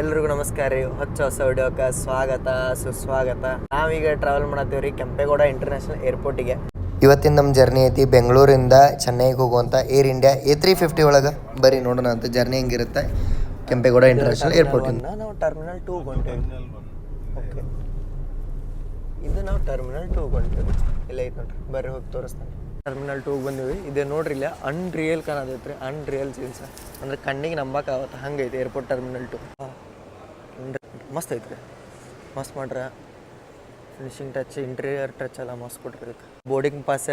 ಎಲ್ರಿಗೂ ನಮಸ್ಕಾರ ರೀ. ಹೊಚ್ಚ ಹೊಸ ವಿಡಿಯೋಕ್ಕೆ ಸ್ವಾಗತ ಸುಸ್ವಾಗತ. ನಾವೀಗ ಟ್ರಾವೆಲ್ ಮಾಡತ್ತೀವ್ರಿ ಕೆಂಪೇಗೌಡ ಇಂಟರ್ನ್ಯಾಷನಲ್ ಏರ್ಪೋರ್ಟಿಗೆ ಇವತ್ತಿನ ನಮ್ಮ ಜರ್ನಿ ಐತಿ ಬೆಂಗಳೂರಿಂದ ಚೆನ್ನೈಗೆ ಹೋಗುವಂಥ Air India A three fifty ಒಳಗೆ. ಬರೀ ನೋಡೋಣ ಅಂತ ಜರ್ನಿ ಹೆಂಗಿರುತ್ತೆ ಕೆಂಪೇಗೌಡ ಇಂಟರ್ನ್ಯಾಷನಲ್ ಏರ್ಪೋರ್ಟ್ ನಾವು ಟರ್ಮಿನಲ್ ಟೂ ಹೊಂಟೇವಿ ಓಕೆ ಇದು ನಾವು ಟರ್ಮಿನಲ್ ಟೂ ಹೊಂಟೇವಿ ಇಲ್ಲ ಐತೆ ನೋಡ್ರಿ. ಬರ್ರಿ ಹೋಗಿ ತೋರಿಸ್ತಾನೆ. ಟರ್ಮಿನಲ್ ಟೂಗೆ ಬಂದೀವಿ. ಇದೆ ನೋಡ್ರಿ ಇಲ್ಲ ಅನ್ರಿಯಲ್ ಕಾಣದೈತ್ರಿ. ಅನ್ರಿಯಲ್ ಸೀನ್ಸ್ ಅಂದ್ರೆ ಕಣ್ಣಿಗೆ ನಂಬಕ್ಕಾಗತ್ತೆ ಹಂಗೈತೆ ಏರ್ಪೋರ್ಟ್ ಟರ್ಮಿನಲ್ ಟು ಮಸ್ತ್ ಐತ್ರಿ. ಮಸ್ತ್ ಮಾಡ್ರ. ಫಿನಿಶಿಂಗ್ ಟಚ್ ಇಂಟೀರಿಯರ್ ಟಚ್ ಎಲ್ಲ ಮಸ್ತ್ ಕೊಟ್ಟಿರುತ್ತೆ ಬೋರ್ಡಿಂಗ್ ಪಾಸ್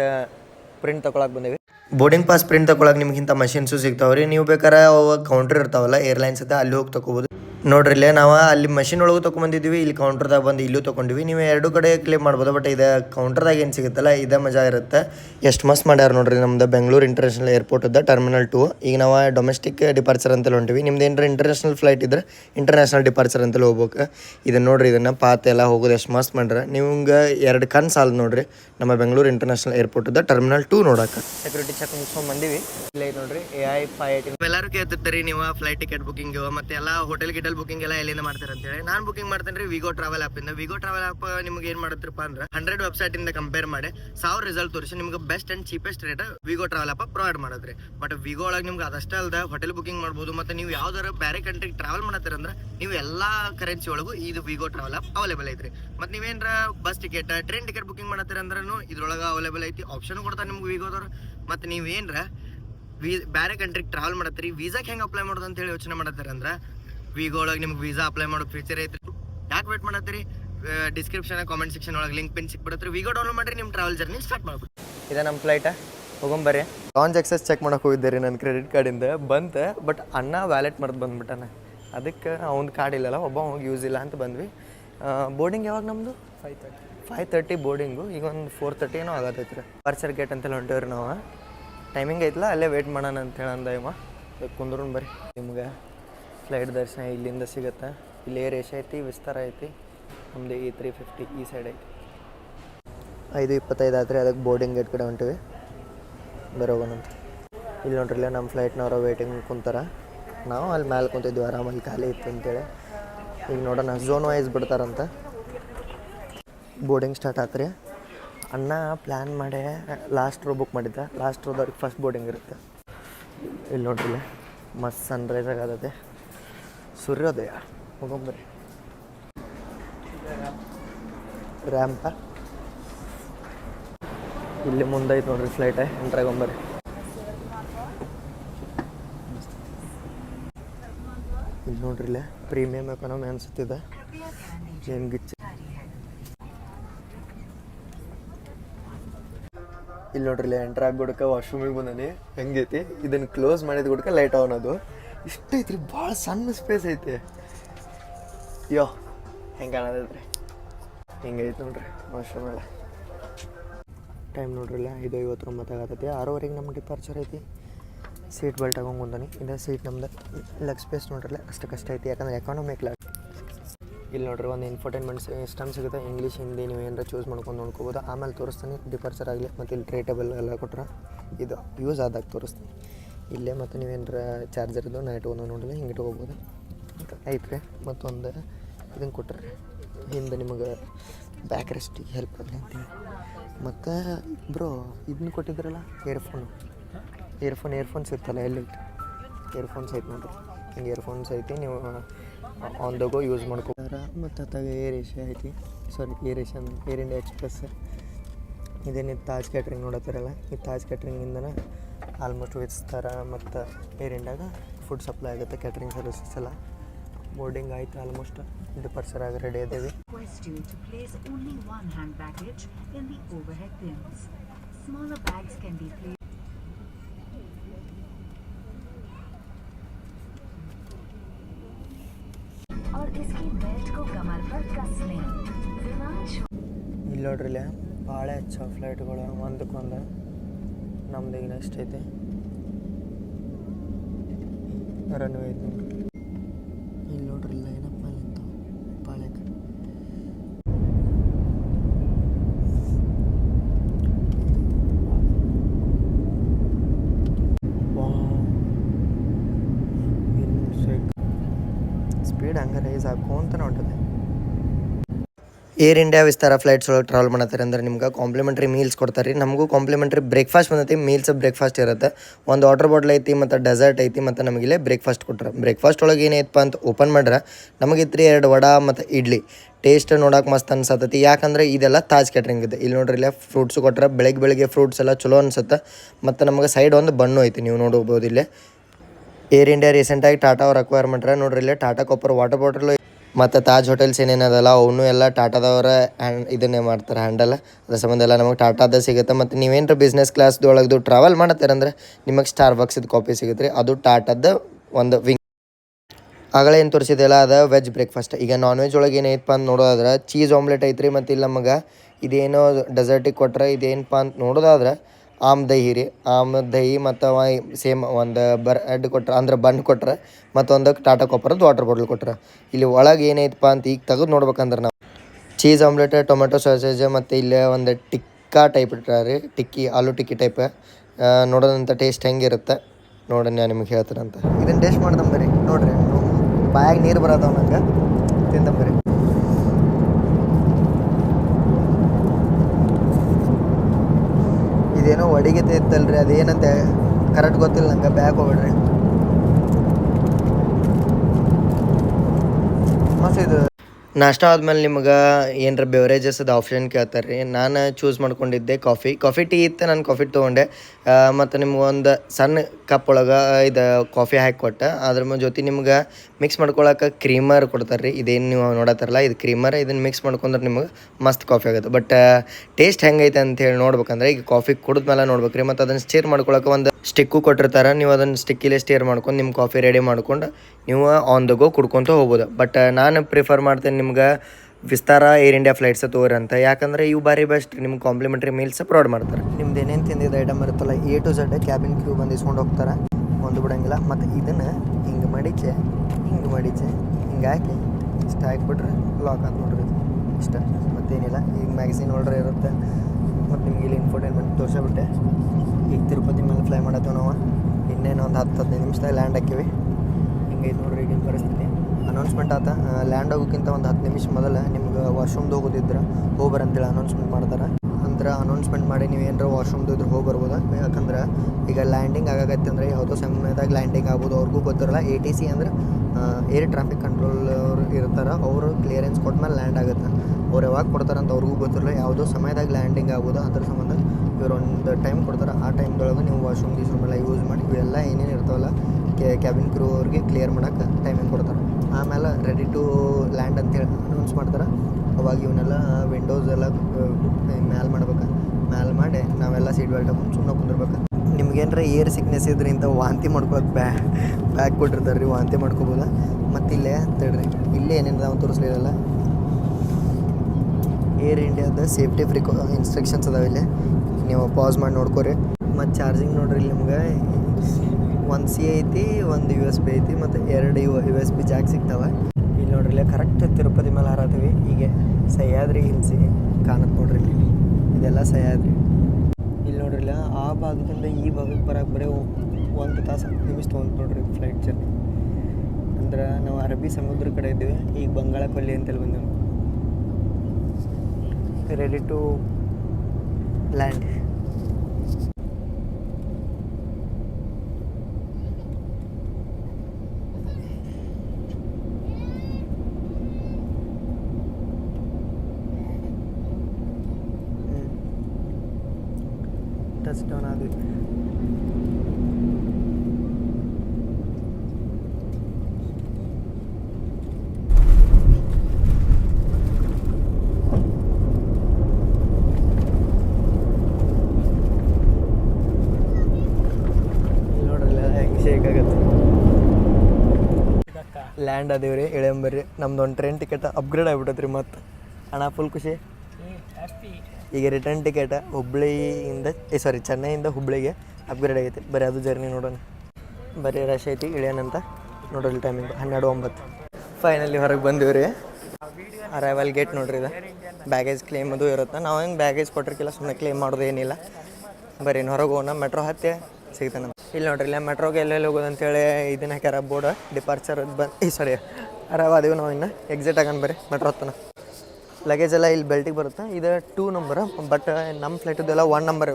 ಪ್ರಿಂಟ್ ತಗೊಳಕ್ ಬಂದೀವಿ. ಬೋರ್ಡಿಂಗ್ ಪಾಸ್ ಪ್ರಿಂಟ್ ತಗೊಳಕ್ ನಿಮ್ಗೆ ಇಂಥ ಮಷಿನ್ಸು ಸಿಗ್ತಾವ್ರಿ. ನೀವು ಬೇಕಾರೆ ಅವು ಕೌಂಟರ್ ಇರ್ತಾವಲ್ಲ ಏರ್ಲೈನ್ಸ್ ಅದ, ಅಲ್ಲಿ ಹೋಗಿ ತಗೋಬೋದು ನೋಡ್ರಿ, ಇಲ್ಲೇ ನಾವು ಅಲ್ಲಿ ಮಷಿನ್ ಒಳಗೂ ತೊಗೊಂಬಂದಿದ್ವಿ ಇಲ್ಲಿ ಕೌಂಟರ್ದಾಗ ಬಂದು ಇಲ್ಲೂ ತೊಗೊಂಡಿವಿ ನೀವು ಎರಡು ಕಡೆ ಕ್ಲೇಮ್ ಮಾಡ್ಬೋದು ಬಟ್ ಇದು ಕೌಂಟರ್ದಾಗ ಏನು ಸಿಗುತ್ತಲ್ಲ, ಇದೇ ಮಜಾ ಇರುತ್ತೆ. ಎಷ್ಟು ಮಸ್ತ್ ಮಾಡ್ಯಾರ ನೋಡ್ರಿ ನಮ್ದು ಬೆಂಗಳೂರು ಇಂಟರ್ನ್ಯಾಷನಲ್ ಏರ್ಪೋರ್ಟ್ ಇದ್ದ ಟರ್ಮಿನಲ್ ಟು ಈಗ ನಾವು ಡೊಮೆಸ್ಟಿಕ್ ಡಿಪಾರ್ಚರ್ ಅಂತಲ್ಲಿ ಹೊಂಟಿವಿ. ನಿಮ್ದು ಏನಾರ ಇಂಟರ್ನ್ಯಾಷನಲ್ ಫ್ಲೈಟ್ ಇದ್ರೆ ಇಂಟರ್ನ್ಯಾಷನಲ್ ಡಿಪಾರ್ಚರ್ ಅಂತಲ್ಲಿ ಹೋಗ್ಬೇಕು. ಇದನ್ನು ನೋಡ್ರಿ, ಇದನ್ನ ಪಾತ್ ಎಲ್ಲ ಹೋಗೋದು ಎಷ್ಟು ಮಸ್ತ್ ಮಾಡ್ರೆ ನಿಮ್ಗೆ ಎರಡು ಕಣ್ ಸಾಲ ನೋಡ್ರಿ, ನಮ್ಮ ಬೆಂಗಳೂರು ಇಂಟರ್ನ್ಯಾಷನಲ್ ಏರ್ಪೋರ್ಟ್ ಇದ್ದ ಟರ್ಮಿನಲ್ ಟು ನೋಡಕ್ಕೆ ಸೆಕ್ಯೂರಿಟಿ ಚೆಕ್ ಮುಗಿಸ್ಕೊಂಡು ಬಂದೀವಿ. ಇಲ್ಲ ನೋಡ್ರಿ ಎ ಐ ಫೈ ಎಲ್ಲರೂ ಕೇಳ್ತಿರ್ತಾರೆ, ನೀವು ಫ್ಲೈಟ್ ಟಿಕೆಟ್ ಬುಕಿಂಗ್ ಮತ್ತೆ ಎಲ್ಲ ಹೋಟೆಲ್ ಗಿಟೆಲ್ ಬುಕಿಂಗ್ ಎಲ್ಲ ಎಲ್ಲಿಂದ ಮಾಡ್ತಾರೆ ಅಂತ ಹೇಳಿ ನಾನು ಬುಕಿಂಗ್ ಮಾಡ್ತೇನೆ ರೀ ವಿಗೋ ಟ್ರಾವೆಲ್ ಆಪ್ ಇಂದ. ವಿಗೋ ಟ್ರಾವೆಲ್ ಆಪ್ ನಿಮ್ಗೆ ಏನು ಮಾಡತ್ರಪ್ಪ ಅಂದ್ರೆ ಹಂಡ್ರೆಡ್ ವೆಬ್ಸೈಟ್ ಇಂದ ಕಂಪೇರ್ ಮಾಡಿ ಸಾವಿರ ರಿಸಲ್ಟ್ ತೋರಿಸಿ ನಿಮ್ಗೆ best and cheapest rate Wego travel app provide ಮಾಡಿದ್ರಿ. ಬಟ್ ವಿಗೋ ಒಳಗೆ ನಿಮ್ಗೆ ಅದಷ್ಟೇ ಅಲ್ಲದೆ ಹೋಟೆಲ್ ಬುಕಿಂಗ್ ಮಾಡ್ಬೋದು, ಮತ್ತೆ ನೀವು ಯಾವ್ದಾರ ಬೇರೆ ಕಂಟ್ರಿಗೆ ಟ್ರಾವೆಲ್ ಮಾಡತ್ತೀರ ಅಂದ್ರೆ ನೀವು ಎಲ್ಲಾ ಕರೆನ್ಸಿ ಒಳಗೂ ಇದು ವಿಗೋ ಟ್ರಾವೆಲ್ ಆಪ್ ಅವೈಲೇಬಲ್ ಐತ್ರಿ. ಮತ್ತೆ ನೀವೇನ್ರ bus ticket train ticket booking ಮಾಡತ್ತೀರ ಅಂದ್ರೂ ಇದ್ರೊಳಗೆ ಅವೈಲೇಬಲ್ ಐತಿ ಆಪ್ಷನ್ ಕೊಡ್ತಾರೆ ನಿಮ್ಗೆ ವಿಗೋದವ್ರು ಮತ್ತೆ ನೀವೇನ್ರ ವೀ, ಬೇರೆ ಕಂಟ್ರಿಗೆ ಟ್ರಾವೆಲ್ ಮಾಡತ್ತೀರಿ ವೀಸಾಕ್ಕೆ ಹೆಂಗೆ ಅಪ್ಲೈ ಮಾಡೋದು ಅಂತ ಹೇಳಿ ಯೋಚನೆ ಮಾಡತ್ತಾರೆ ಅಂದ್ರೆ ವಿಗೋ ಒಳಗೆ ನಿಮ್ಗೆ ವೀಸಾ ಅಪ್ಲೈ ಮಾಡೋ ಫೀಚರ್ ಐತ್ರಿ. ಯಾಕೆ ವೇಟ್ ಮಾಡತ್ತೀರಿ? ಡಿಸ್ಕ್ರಿಪ್ಷನ್ ಕಾಮೆಂಟ್ ಸೆಕ್ಷನ್ ಒಳಗೆ ಲಿಂಕ್ ಪಿನ್ ಸಿಕ್ಬಿಡತ್ರಿ. ವಿಗೋ ಡೌನ್ಲೋಡ್ ಮಾಡ್ರಿ ನಿಮ್ಮ ಟ್ರಾವೆಲ್ ಜರ್ನಿ ಸ್ಟಾರ್ಟ್ ಮಾಡ್ಬಿಟ್ಟು ಇದೆ ನಮ್ಮ ಫ್ಲೈಟ ಹೋಗೊಂಬರ್ರಿ ಲಾಂಜ್ ಎಕ್ಸಸ್ ಚೆಕ್ ಮಾಡೋಕೆ ಹೋಗಿದ್ದೆ ರೀ ನನ್ನ ಕ್ರೆಡಿಟ್ ಕಾರ್ಡಿಂದ ಬಂತ ಬಟ್ ಅಣ್ಣ ವ್ಯಾಲೆಟ್ ಮರ್ದು ಬಂದ್ಬಿಟ್ಟಾನ. ಅದಕ್ಕೆ ಅವ್ನ ಕಾರ್ಡ್ ಇಲ್ಲಲ್ಲ, ಒಬ್ಬ ಹೋಗಿ ಯೂಸ್ ಇಲ್ಲ ಅಂತ ಬಂದ್ವಿ. ಬೋರ್ಡಿಂಗ್ ಯಾವಾಗ ನಮ್ಮದು five thirty five thirty boarding ಈಗ ಒಂದು ಫೋರ್ ತರ್ಟಿ ಏನೋ ಆಗತ್ತೈತೆ ರೀ ಪಾರ್ಚರ್ ಗೇಟ್ ಅಂತೇಳಿ ಹೊಂಟೇವ್ರಿ ನಾವು. ಟೈಮಿಂಗ್ ಐತಲ್ಲ ಅಲ್ಲೇ ವೇಟ್ ಮಾಡೋಣ ಅಂತ ಹೇಳಂದ ಇವ. ಕುಂದ್ರು ಬರ್ರಿ. ನಿಮ್ಗೆ ಫ್ಲೈಟ್ ದರ್ಶನ ಇಲ್ಲಿಂದ ಸಿಗುತ್ತೆ? ಇಲ್ಲಿ ಏರ್ ಏಷ್ಯಾ ಐತಿ, ವಿಸ್ತಾರ ಐತಿ. ನಮ್ಮದು ಈ ತ್ರೀ ಫಿಫ್ಟಿ ಈ ಸೈಡ್ ಐತಿ. ಐದು ಇಪ್ಪತ್ತೈದು ಆದರೆ ಅದಕ್ಕೆ ಬೋರ್ಡಿಂಗ್ ಗೇಟ್ ಕಡೆ ಹೊಂಟಿವಿ. ಬರೋಗೋಣಂತ ಇಲ್ಲಿ ನೋಡ್ರಿಲ್ಲ ನಮ್ಮ ಫ್ಲೈಟ್ನವ್ರು ವೇಟಿಂಗ್ ಕುಂತಾರ. ನಾವು ಅಲ್ಲಿ ಮ್ಯಾಲೆ ಕುಂತಿದ್ವಿ, ಆರಾಮಲ್ಲಿ ಖಾಲಿ ಇತ್ತು ಅಂತೇಳಿ. ಈಗ ನೋಡೋಣ ಝೋನ್ ವೈಸ್ ಬಿಡ್ತಾರಂತ. ಬೋರ್ಡಿಂಗ್ ಸ್ಟಾರ್ಟ್ ಆತ್ರಿ. ಅಣ್ಣ ಪ್ಲ್ಯಾನ್ ಮಾಡಿ ಲಾಸ್ಟ್ ರೋ ಬುಕ್ ಮಾಡಿದ್ದೆ. ಲಾಸ್ಟ್ ರೋದವ್ರಿಗೆ ಫಸ್ಟ್ ಬೋರ್ಡಿಂಗ್ ಇರುತ್ತೆ. ಇಲ್ಲಿ ನೋಡ್ರಿಲ್ಲ ಮಸ್ತ್ ಸನ್ರೈಸ್ ಆಗತೈತೆ ಸೂರ್ಯೋದಯ. ಹೋಗೊಂಬರ್ರಿ ರ್ಯಾಂಪ ಇಲ್ಲಿ ಮುಂದೆ ಐತೆ ನೋಡ್ರಿ ಫ್ಲೈಟ್ ಎಂಟ್ರಾಗೊಂಬರಿ ಇಲ್ಲಿ ನೋಡ್ರಿ ಇಲ್ಲೇ ಪ್ರೀಮಿಯಂ ಎಕಾನಮಿ ಅನ್ಸುತ್ತಿದೆ. ಜೇನ್ ಗಿಚ್ಚ. ಇಲ್ಲಿ ನೋಡ್ರಿ ಇಲ್ಲಿ ಎಂಟ್ರ್ ಗುಡ್ಕ ವಾಶ್ರೂಮಿಗೆ ಬಂದನಿ. ಹೆಂಗೈತಿ? ಇದನ್ನ ಕ್ಲೋಸ್ ಮಾಡಿದ ಗುಡ್ಕ ಲೈಟ್ ಆನ್ ಅದು. ಇಷ್ಟ ಐತ್ರಿ, ಭಾಳ ಸಣ್ಣ ಸ್ಪೇಸ್ ಐತೆ. ಯೋ, ಹೆಂಗೆ ಕಾಣತೈತ್ರಿ ಹಿಂಗೈತೆ ನೋಡ್ರಿ ವಾಶ್ರೂಮ್ ಎಲ್ಲ ಟೈಮ್ ನೋಡ್ರಿಲ್ಲ, ಐದು ಐವತ್ತು ಆಗತೈತಿ ಆರೂವರೆಗೆ ನಮ್ಮ ಡಿಪಾರ್ಚರ್ ಐತಿ. ಸೀಟ್ ಬೆಲ್ಟ್ ಕುಂತಾನೆ. ಇದೇ ಸೀಟ್ ನಮ್ದು. ಲೆಗ್ ಸ್ಪೇಸ್ ನೋಡ್ರಲ್ಲ ಕಷ್ಟ ಐತಿ. ಯಾಕಂದ್ರೆ ಎಕಾನಮಿಕ್ ಕ್ಲಾಸ್ ಇಲ್ಲಿ ನೋಡ್ರಿ, ಒಂದು ಇನ್ಫರ್ಟೈನ್ಮೆಂಟ್ ಸಿಸ್ಟಮ್ ಸಿಗುತ್ತೆ. ಇಂಗ್ಲೀಷ್ ಹಿಂದಿ ನೀವು ಏನಾರ ಚೂಸ್ ಮಾಡ್ಕೊಂಡು ನೋಡ್ಕೋಬೋದು. ಆಮೇಲೆ ತೋರಿಸ್ತೀನಿ ಡಿಪಾರ್ಚರ್ ಆಗಲಿ ಮತ್ತು ಇಲ್ಲಿ ಟ್ರೇಟಬಲ್ ಎಲ್ಲ ಕೊಟ್ರೆ. ಇದು ಯೂಸ್ ಆದಾಗ ತೋರಿಸ್ತೀನಿ. ಇಲ್ಲೇ ಮತ್ತು ನೀವೇನಾರ ಇದ್ದು ನೈಟ್ ಒಂದು ನೋಡಿದ್ರೆ ಹಿಂಗೆ ಇಟ್ಕೋಬೋದು. ರೀ, ಮತ್ತೊಂದು ಇದನ್ನು ಕೊಟ್ಟರೆ ಹಿಂದೆ ನಿಮಗೆ ಬ್ಯಾಕ್ ರೆಸ್ಟಿಗೆ ಹೆಲ್ಪ್ ಆಗಲಿ ಅಂತೇಳಿ. ಮತ್ತು ಬ್ರೋ ಇದನ್ನು ಕೊಟ್ಟಿದ್ರಲ್ಲ ಇಯರ್ಫೋನು ಇಯರ್ಫೋನ್ ಇಯರ್ಫೋನ್ಸ್ ಇರ್ತಲ್ಲ ಎಲ್ಲಿ ಇಯರ್ಫೋನ್ಸ್ ಐತೆ ನೋಡ್ರಿ. ಹಿಂಗೆ ಇಯರ್ಫೋನ್ಸ್ ಐತಿ ನೀವು ಆನ್ ದಗೋ ಯೂಸ್ ಮಾಡ್ಕೋರ ಮತ್ತು ಅತ್ತಾಗ ಏರ್ ಏಷ್ಯಾ ಐತಿ. Sorry Air Asia Air India Express ಇದೇನು ತಾಜ್ ಕ್ಯಾಟ್ರಿಂಗ್ ನೋಡತ್ತಾರಲ್ಲ? ಈ ತಾಜ್ ಕ್ಯಾಟ್ರಿಂಗಿಂದನೇ ಆಲ್ಮೋಸ್ಟ್ ವಿಸ್ತಾರ ಮತ್ತು ಏರಿಂಡಾಗ ಫುಡ್ ಸಪ್ಲೈ ಆಗುತ್ತೆ ಕ್ಯಾಟ್ರಿಂಗ್ ಸರ್ವಿಸಸ್ ಎಲ್ಲ. ಬೋರ್ಡಿಂಗ್ ಆಯ್ತು ಆಲ್ಮೋಸ್ಟ್ ಡಿಪರ್ಸರ್ ಆಗಿ ರೆಡಿ ಇದ್ದೇವೆ. ಇಲ್ಲಿ ನೋಡ್ರಿಲ್ಲ ಭಾಳ ಹೆಚ್ಚು ಫ್ಲೈಟ್ಗಳು ಒಂದಕ್ಕೊಂದು. ನಮ್ದು ಈಗ ನೆಕ್ಸ್ಟ್ ಐತಿ ರನ್ವೇ ಐತಿ ನೋಡ್ರಿ ಇಲ್ಲಿ ನೋಡ್ರಿ ಇಲ್ಲ ಏನಪ್ಪ ನಿಂತ ಪಾಳ್ಯಕ್ಕೆ ಸ್ಪೀಡ್ ಹಂಗೆ ಹಿಂಗೆ ರೈಸ್ ಹಾಕೋಂತ ಹೊಂಟದೆ ಏರ್ ಇಂಡಿಯಾ ವಿಸ್ತಾರ ಫ್ಲೈಟ್ಸ್ ಒಳಗೆ ಟ್ರಾವೆಲ್ ಮಾಡತ್ತಾರೆ ಅಂದ್ರೆ ನಿಮ್ಗೆ ಕಾಂಪ್ಲಿಮೆಂಟ್ರಿ ಮೀಲ್ಸ್ ಕೊಡ್ತಾರೆ ರೀ. ನಮಗೂ ಕಾಂಪ್ಲಿಮೆಂಟ್ರಿ ಬ್ರೇಕ್ಫಾಸ್ಟ್ ಬಂದೈತಿ ಮೀಲ್ಸ್ ಬ್ರೇಕ್ಫಾಸ್ಟ್ ಇರುತ್ತೆ. ಒಂದು ವಾಟರ್ ಬಾಟ್ಲ್ ಐತಿ ಮತ್ತು ಡೆಸರ್ಟ್ ಐತಿ ಮತ್ತು ನಮಗಿಲ್ಲೇ ಬ್ರೇಕ್ಫಾಸ್ಟ್ ಕೊಟ್ಟರೆ ಬ್ರೇಕ್ಫಾಸ್ಟ್ ಒಳಗೆ ಏನೈತಪ್ಪ ಅಂತ ಓಪನ್ ಮಾಡ್ರೆ ನಮಗಿತ್ರಿ ಎರಡು ವಡಾ ಮತ್ತು ಇಡ್ಲಿ. ಟೇಸ್ಟ್ ನೋಡೋಕೆ ಮಸ್ತ್ ಅನ್ಸತ್ತೈತಿ. ಯಾಕಂದ್ರೆ ಇದೆಲ್ಲ ತಾಜ್ ಕ್ಯಾಟ್ರಿಂಗ್ ಇದೆ ಇಲ್ಲಿ ನೋಡ್ರಿ ಇಲ್ಲೇ ಫ್ರೂಟ್ಸ್ ಕೊಟ್ಟರೆ ಬೆಳಗ್ಗೆ ಬೆಳಗ್ಗೆ ಫ್ರೂಟ್ಸ್ ಎಲ್ಲ ಚಲೋ ಅನ್ಸುತ್ತೆ. ಮತ್ತು ನಮಗೆ ಸೈಡ್ ಒಂದು ಬಣ್ಣು ಐತಿ, ನೀವು ನೋಡ್ಬೋದು ಇಲ್ಲೇ. ಏರ್ ಇಂಡಿಯಾ ರೀಸೆಂಟಾಗಿ ಟಾಟಾ ಅವ್ರು ಅಕ್ವೈರ್ ಮಾಡ್ರೆ. ನೋಡ್ರಿ ಇಲ್ಲೇ ಟಾಟಾ ಕಾಪರ್ ವಾಟರ್ ಬಾಟಲ್ ಮತ್ತು ತಾಜ್ ಹೋಟೆಲ್ಸ್ ಏನೇನದಲ್ಲ, ಅವನ್ನೂ ಎಲ್ಲ ಟಾಟಾದವರ ಹ್ಯಾಂಡ್ ಇದನ್ನೇ ಮಾಡ್ತಾರೆ ಹ್ಯಾಂಡಲ್ ಅದ್ರ ಸಂಬಂಧ ಎಲ್ಲ ನಮಗೆ ಟಾಟಾದ ಸಿಗುತ್ತೆ. ಮತ್ತು ನೀವೇನರ ಬಿಸ್ನೆಸ್ ಕ್ಲಾಸ್ದೊಳಗದು ಟ್ರಾವೆಲ್ ಮಾಡತ್ತೀರಂದ್ರೆ, ನಿಮಗೆ ಸ್ಟಾರ್ ಬಾಕ್ಸಿದ ಕಾಪಿ ಸಿಗುತ್ತೆ ರೀ. ಅದು ಟಾಟಾದ ಒಂದು ವಿಂಗ್ ಆಗಲೇ ಏನು ತೋರಿಸಿದೆಲ್ಲ ಅದು ವೆಜ್ ಬ್ರೇಕ್ಫಾಸ್ಟ್ ಈಗ ನಾನ್ ವೆಜ್ ಒಳಗೆ ಏನೈತಪ್ಪ ಅಂತ ನೋಡೋದಾದ್ರೆ ಚೀಸ್ ಆಮ್ಲೆಟ್ ಐತ್ರಿ ಮತ್ತು ಇಲ್ಲಿ ನಮಗೆ. ಇದೇನೋ ಡೆಸರ್ಟಿಗೆ ಕೊಟ್ರೆ ಇದೇನಪ್ಪ ಅಂತ ನೋಡೋದಾದ್ರೆ ಆಮ್ ದಹಿ ರೀ. ಆಮ್ ದಹಿ ಮತ್ತು ಅವ ಸೇಮ್ ಒಂದು ಬರ್ ಎಡ್ ಕೊಟ್ರೆ, ಅಂದ್ರೆ ಬನ್ ಕೊಟ್ರೆ, ಮತ್ತೊಂದು ಟಾಟಾ ಕೊಪ್ಪರದ್ದು ವಾಟರ್ ಬಾಟಲ್ ಕೊಟ್ರೆ. ಇಲ್ಲಿ ಒಳಗೆ ಏನೈತಪ್ಪ ಅಂತ ಈಗ ತೆಗೆದು ನೋಡ್ಬೇಕಂದ್ರೆ ನಾವು. ಚೀಸ್ ಆಮ್ಲೆಟ್ ಟೊಮೆಟೊ ಸಾಸೇಜ್ ಮತ್ತು ಇಲ್ಲೇ ಒಂದು ಟಿಕ್ಕಾ ಟೈಪ್ ರೀ. ಟಿಕ್ಕಿ, ಆಲೂ ಟಿಕ್ಕಿ ಟೈಪ್ ನೋಡೋದಂಥ ಟೇಸ್ಟ್ ಹೆಂಗಿರುತ್ತೆ. ನೋಡಿ ನಾನು ನಿಮ್ಗೆ ಹೇಳ್ತೀನಂತ. ಇದನ್ನ ಟೇಸ್ಟ್ ಮಾಡ್ದಂಬರಿ ನೋಡ್ರಿ ಬಾಯಾಗ ನೀರು ಬರತ್ತವ ನಂಗೆ. ತಿಂದಂಬರಿ ಅಡಿಗೆ ಇತ್ತಲ್ರಿ ಅದೇನಂತೆ? ಕರೆಕ್ಟ್ ಗೊತ್ತಿಲ್ಲ ನಂಗೆ ಬ್ಯಾಗ್ ಹೋಗ್ಬಿಡ್ರಿ. ಮಸ್ತ್ ಇದು ನಾಷ್ಟ ಆದ್ಮೇಲೆ ನಿಮ್ಗೆ ಏನರ ಬೆವರೇಜಸ್ದು ಆಪ್ಷನ್ ಕೇಳ್ತಾರೆ ರೀ ನಾನು ಚೂಸ್ ಮಾಡ್ಕೊಂಡಿದ್ದೆ ಕಾಫಿ ಕಾಫಿ ಟೀ ಇತ್ತು, ನಾನು ಕಾಫಿ ತೊಗೊಂಡೆ. ಮತ್ತು ನಿಮ್ಗೆ ಒಂದು ಸಣ್ಣ ಕಪ್ ಒಳಗೆ ಇದು ಕಾಫಿ ಹಾಕಿ ಕೊಟ್ಟೆ. ಅದ್ರ ಜೊತೆ ನಿಮ್ಗೆ ಮಿಕ್ಸ್ ಮಾಡ್ಕೊಳಕ್ಕೆ ಕ್ರೀಮರ್ ಕೊಡ್ತಾರೆ ರೀ ಇದೇನು ನೀವು ನೋಡತ್ತಾರಲ್ಲ ಇದು ಕ್ರೀಮರ್ ಇದನ್ನು ಮಿಕ್ಸ್ ಮಾಡ್ಕೊಂಡ್ರೆ ನಿಮ್ಗೆ ಮಸ್ತ್ ಕಾಫಿ ಆಗುತ್ತೆ. ಬಟ್ ಟೇಸ್ಟ್ ಹೆಂಗೈತೆ ಅಂತ ಹೇಳಿ ನೋಡ್ಬೇಕಂದ್ರೆ, ಈಗ ಕಾಫಿ ಕುಡಿದ್ಮೇಲೆ ನೋಡ್ಬೇಕು ರೀ ಮತ್ತು ಅದನ್ನು ಸ್ಟೇರ್ ಮಾಡ್ಕೊಳಕ್ಕೆ ಒಂದು ಸ್ಟಿಕ್ಕು ಕೊಟ್ಟಿರ್ತಾರೆ, ನೀವು ಅದನ್ನು ಸ್ಟಿಕ್ಕಿಲೇ ಸ್ಟೇರ್ ಮಾಡ್ಕೊಂಡು ನಿಮ್ಮ ಕಾಫಿ ರೆಡಿ ಮಾಡ್ಕೊಂಡು, ನೀವು ಆನ್ ದ ಗೋ ಕುಡ್ಕೊತ ಹೋಗ್ಬೋದು. ಬಟ್ ನಾನು ಪ್ರಿಫರ್ ಮಾಡ್ತೇನೆ ನಿಮ್ಗೆ ವಿಸ್ತಾರ ಏರ್ ಇಂಡಿಯಾ ಫ್ಲೈಟ್ಸ್ ತೋರಿ ಅಂತ. ಯಾಕಂದ್ರೆ ಇವು ಬಾರಿ ಬೆಸ್ಟ್ ನಿಮ್ಗೆ ಕಾಂಪ್ಲಿಮೆಂಟ್ರಿ ಮೀಲ್ಸ್ ಪ್ರೊವೈಡ್ ಮಾಡ್ತಾರೆ. ನಿಮ್ದು ಏನೇನು ತಿಂದಿದ್ದು ಐಟಮ್ ಇರುತ್ತಲ್ಲ A to Z cabin crew ಬಂದು ಇಸ್ಕೊಂಡು ಹೋಗ್ತಾರೆ, ಒಂದು ಬಿಡಂಗಿಲ್ಲ. ಮತ್ತು ಇದನ್ನು ಹಿಂಗೆ ಮಡಿಚೆ ಹಿಂಗೆ ಮಡಿಚೆ ಹಿಂಗೆ ಹಾಕಿ, ಇಷ್ಟ ಹಾಕಿಬಿಟ್ರೆ ಲಾಕ್ ಆಯ್ತು ನೋಡ್ರಿ. ಇಷ್ಟ, ಮತ್ತೇನಿಲ್ಲ. ಈಗ ಮ್ಯಾಗಝಿನ್ ಆರ್ಡ್ರ್ ಇರುತ್ತೆ. ಮತ್ತು ನಿಮ್ಗೆ ಇಲ್ಲಿ ಇನ್ಫೋಟೈನ್ಮೆಂಟ್ ತೋರಿಸ್ಬಿಟ್ಟೆ. ಈಗ ತಿರುಪತಿ ಮೇಲೆ ಫ್ಲೈ ಮಾಡತ್ತೇವೆ ನಾವು. ಇನ್ನೇನು ಒಂದು ಹತ್ತು ಹದಿನೈದು ನಿಮಿಷದಾಗ ಲ್ಯಾಂಡ್ ಹಾಕಿವಿ. ಹಿಂಗೈತೆ ನೋಡ್ರಿ ಈಗಿನ ಪರಿಸ್ಥಿತಿ. ಅನೌನ್ಸ್ಮೆಂಟ್ ಆತ. ಲ್ಯಾಂಡ್ ಆಗೋಕ್ಕಿಂತ ಒಂದು ಹತ್ತು ನಿಮಿಷ ಮೊದಲು ನಿಮ್ಗೆ ವಾಶ್ರೂಮ್ದು ಹೋಗೋದಿದ್ರೆ ಹೋಗ್ಬರ್ ಅಂತೇಳಿ ಅನೌನ್ಸ್ಮೆಂಟ್ ಮಾಡ್ತಾರೆ. ಅಂದ್ರೆ ಅನೌನ್ಸ್ಮೆಂಟ್ ಮಾಡಿ ನೀವು ಏನಾರ ವಾಶ್ರೂಮ್ದು ಇದ್ರೆ ಹೋಗಿ ಬರ್ಬೋದು ಯಾಕಂದ್ರೆ ಈಗ ಲ್ಯಾಂಡಿಂಗ್ ಆಗಾಗತ್ತೆ ಅಂದರೆ ಯಾವುದೋ ಸಮಯದಾಗ ಲ್ಯಾಂಡಿಂಗ್ ಆಗ್ಬೋದು. ಅವ್ರಿಗೂ ಗೊತ್ತಿರಲ್ಲ ಎ ಟಿ ಸಿ ಅಂದ್ರೆ ಏರ್ ಟ್ರಾಫಿಕ್ ಕಂಟ್ರೋಲ್ ಅವರು ಇರ್ತಾರೆ, ಅವರು ಕ್ಲಿಯರೆನ್ಸ್ ಕೊಟ್ಮೇಲೆ ಲ್ಯಾಂಡ್ ಆಗುತ್ತೆ. ಅವ್ರು ಯಾವಾಗ ಕೊಡ್ತಾರೆ ಅಂತ ಅವ್ರಿಗೂ ಗೊತ್ತಿರಲ್ಲ, ಯಾವುದೋ ಸಮಯದಾಗ ಲ್ಯಾಂಡಿಂಗ್ ಆಗ್ಬೋದು. ಅದ್ರ ಸಂಬಂಧ ಇವ್ರು ಒಂದು ಟೈಮ್ ಕೊಡ್ತಾರೆ. ಆ ಟೈಮ್ದೊಳಗೆ ನೀವು ವಾಶ್ರೂಮ್ ಗೀಶ್ರೂಮ್ ಎಲ್ಲ ಯೂಸ್ ಮಾಡಿ, ಇವೆಲ್ಲ ಏನೇನು ಇರ್ತಾವಲ್ಲ ಕ್ಯಾಬಿನ್ ಕ್ರೂ ಅವ್ರಿಗೆ ಕ್ಲಿಯರ್ ಮಾಡೋಕೆ ಟೈಮಿಂಗ್ ಕೊಡ್ತಾರೆ ಆಮೇಲೆ ರೆಡಿ ಟು ಲ್ಯಾಂಡ್ ಅಂತೇಳಿ ಅನೌನ್ಸ್ ಮಾಡ್ತಾರೆ. ಅವಾಗ ಇವನ್ನೆಲ್ಲ ವಿಂಡೋಸ್ ಎಲ್ಲ ಮ್ಯಾಲ್ ಮಾಡ್ಬೇಕು. ಮ್ಯಾಲ್ ಮಾಡಿ ನಾವೆಲ್ಲ ಸೀಟ್ ಬೆಲ್ಟ್ ಹಾಕೊಂಡು ಸುಮ್ಮನೆ ಕುಂದಿರ್ಬೇಕು. ನಿಮ್ಗೇನಾರ ಏರ್ ಸಿಕ್ನೆಸ್ ಇದ್ರೆ ಇಂಥ ವಾಂತಿ ಮಾಡ್ಕೊಳಕ್ಕೆ ಬ್ಯಾ, ಬ್ಯಾಗ್ ಕೊಟ್ಟಿರ್ತಾರೆ ರೀ ವಾಂತಿ ಮಾಡ್ಕೋಬೋದು? ಮತ್ತು ಇಲ್ಲೇ ತಡ್ರಿ ಇಲ್ಲೇ ಏನೇನು ನಾವು ತೋರಿಸ್ಲಿಲ್ಲ ಏರ್ ಇಂಡಿಯಾದ ಸೇಫ್ಟಿ ಫ್ರೀ ಇನ್ಸ್ಟ್ರಕ್ಷನ್ಸ್ ಅದಾವೆ ಇಲ್ಲಿ. ನೀವು ಪಾಸ್ ಮಾಡಿ ನೋಡ್ಕೊರಿ. ಮತ್ತು ಚಾರ್ಜಿಂಗ್ ನೋಡ್ರಿ ನಿಮ್ಗೆ. ಒಂದು ಸಿ ಐತಿ ಒಂದು ಯು ಎಸ್ ಬಿ ಐತಿ ಮತ್ತು ಎರಡು U U S B jack ಸಿಗ್ತಾವೆ. ಇಲ್ಲಿ ನೋಡ್ರಿ, ಇಲ್ಲೇ ಕರೆಕ್ಟ್ ತಿರುಪತಿ ಮೇಲೆ ಹಾರತೀವಿ ಹೀಗೆ ಸಹ್ಯಾದ್ರಿ ಹಿಲ್ಸಿ ಕಾಣತ್ ನೋಡ್ರಿ ಇದೆಲ್ಲ ಸಹ್ಯಾದ್ರಿ. ಇಲ್ಲಿ ನೋಡ್ರಿಲ್ಲ ಆ ಭಾಗದಿಂದ ಈ ಭಾಗಕ್ಕೆ ಬರಕ್ಕೆ ಬರೀ ಒಂದು ತಾಸು ಹತ್ತು ನಿಮಿಷ ತೊಗೊಂಡು ನೋಡ್ರಿ ಫ್ಲೈಟ್ ಜರ್ನಿ ಅಂದ್ರೆ ನಾವು ಅರಬ್ಬಿ ಸಮುದ್ರ ಕಡೆ ಇದ್ದೀವಿ. ಈಗ ಬಂಗಾಳ ಕೊಲ್ಲಿ ಅಂತೇಳಿ ಬಂದೆವು. ರೆಡಿ ಟು ಲ್ಯಾಂಡ್ ಶೇಕ್ ಆಗತ್ತೆ. ಲ್ಯಾಂಡ್ ಅದೇವ್ರಿ ಇಳೆಂಬರ್ರಿ ನಮ್ದು ಒಂದು ಟ್ರೈನ್ ಟಿಕೆಟ್ ಅಪ್ಗ್ರೇಡ್ ಆಗಿಬಿಟ್ಟತ್ರಿ ಮತ್ತೆ ಹಣ ಫುಲ್ ಖುಷಿ? ಈಗ ರಿಟರ್ನ್ ಟಿಕೆಟ್ ಹುಬ್ಳಿಯಿಂದ, ಏ ಸಾರಿ ಚೆನ್ನೈಯಿಂದ ಹುಬ್ಳಿಗೆ ಅಪ್ಗ್ರೇಡ್ ಆಗೈತಿ. ಬರೀ ಅದು ಜರ್ನಿ ನೋಡೋಣ. ಬರೀ ರಶ್ ಐತಿ ಇಳಿಯೋಣಂತ ನೋಡ್ರಿ ಟೈಮಿಂಗ್ ಹನ್ನೆರಡು ಒಂಬತ್ತು. ಫೈನಲಿ ಹೊರಗೆ ಬಂದೀವಿ ರೀ ಅರೈವಲ್ ಗೇಟ್ ನೋಡ್ರಿ ಇದು. ಬ್ಯಾಗೇಜ್ ಕ್ಲೇಮ್ ಅದು ಇರುತ್ತೆ. ನಾವು ಏನು ಬ್ಯಾಗೇಜ್ ಕೊಟ್ಟಿರ್ಕಿಲ್ಲ ಸುಮ್ಮನೆ ಕ್ಲೇಮ್ ಮಾಡೋದು ಏನಿಲ್ಲ. ಬರೀ ಹೊರಗೆ ಹೋಗೋಣ ಮೆಟ್ರೋ ಹತ್ತಿ ಸಿಗ್ತಾನೆ ಇಲ್ಲಿ ನೋಡ್ರಿ, ಇಲ್ಲ ಮೆಟ್ರೋಗೆ ಎಲ್ಲೆಲ್ಲಿ ಹೋಗೋದು ಅಂತೇಳಿ ಇದನ್ನ ಹಾಕ್ಯಾರ ಬೋರ್ಡ್ ಡಿಪಾರ್ಚರ್ ಬಂದು ಸಾರಿ ಅರಾವ ಅದೀವಿ ನಾವು ಇನ್ನು. ಎಕ್ಸಿಟ್ ಆಗೋಣ ಬರ್ರಿ ಮೆಟ್ರೋ ಹತ್ತನ. ಲಗೇಜ್ ಎಲ್ಲ ಇಲ್ಲಿ ಬೆಲ್ಟಿಗೆ ಬರುತ್ತೆ. ಇದು ಟೂ ನಂಬರ್ ಬಟ್ ನಮ್ಮ ಫ್ಲೈಟದೆಲ್ಲ ಒನ್ ನಂಬರ್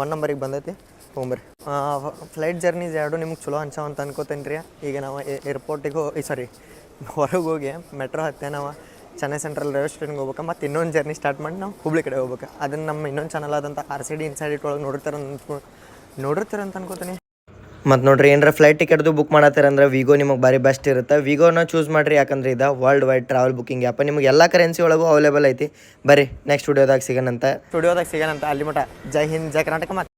ಒನ್ ನಂಬರಿಗೆ ಬಂದೈತಿ. ತೊಗೊಂಬರ್ರಿ ಫ್ಲೈಟ್ ಜರ್ನೀಸ್ ಎರಡು ನಿಮ್ಗೆ ಚಲೋ ಅನ್ಸೋ ಅಂತ ಅನ್ಕೋತೇನೆ ರೀ ಈಗ ನಾವು ಏರ್ಪೋರ್ಟಿಗೆ ಹೋಗಿ ಸಾರಿ ಹೊರಗೆ ಹೋಗಿ ಮೆಟ್ರೋ ಹತ್ತೆ ನಾವು ಚೆನ್ನೈ ಸೆಂಟ್ರಲ್ ರೈಲ್ವೆ ಸ್ಟೇಷನ್ಗೆ ಹೋಗ್ಬೇಕು, ಮತ್ತು ಇನ್ನೊಂದು ಜರ್ನಿ ಸ್ಟಾರ್ಟ್ ಮಾಡಿ ನಾವು ಹುಬ್ಳಿ ಕಡೆ ಹೋಗ್ಬೇಕು. ಅದನ್ನು ನಮ್ಮ ಇನ್ನೊಂದು ಚಾನಲ್ ಆದಂಥ R C D inside it ಒಳಗೆ ನೋಡಿರ್ತಾರೆ ನೋಡಿರ್ತಾರೆ ಅಂತ ಅನ್ಕೋತೀನಿ. ಮತ್ತು ನೋಡ್ರಿ, ಏನಾರ ಫ್ಲೈಟ್ ಟಿಕೆಟ್ದು ಬುಕ್ ಮಾಡತ್ತೀರ ಅಂದ್ರೆ ವಿಗೋ ನಿಮಗೆ ಭಾರಿ ಬೆಸ್ಟ್ ಇರುತ್ತೆ. ವಿಗೋನ ಚೂಸ್ ಮಾಡಿರಿ, ಯಾಕಂದ್ರೆ ಇದು world wide travel booking app ನಿಮಗೆ ಎಲ್ಲ ಕರೆನ್ಸಿ ಒಳಗೂ ಅವೈಲೇಬಲ್ ಐತಿ. ಬರ್ರಿ ನೆಕ್ಸ್ಟ್ ಸ್ಟುಡಿಯೋದಾಗ ಸಿಗೋಣಂತ. ಸ್ಟುಡಿಯೋದಾಗ ಸಿಗೋಣಂತ, ಅಲ್ಲಿ ಮಟ ಜೈ ಹಿಂದ್, ಜೈ ಕರ್ನಾಟಕ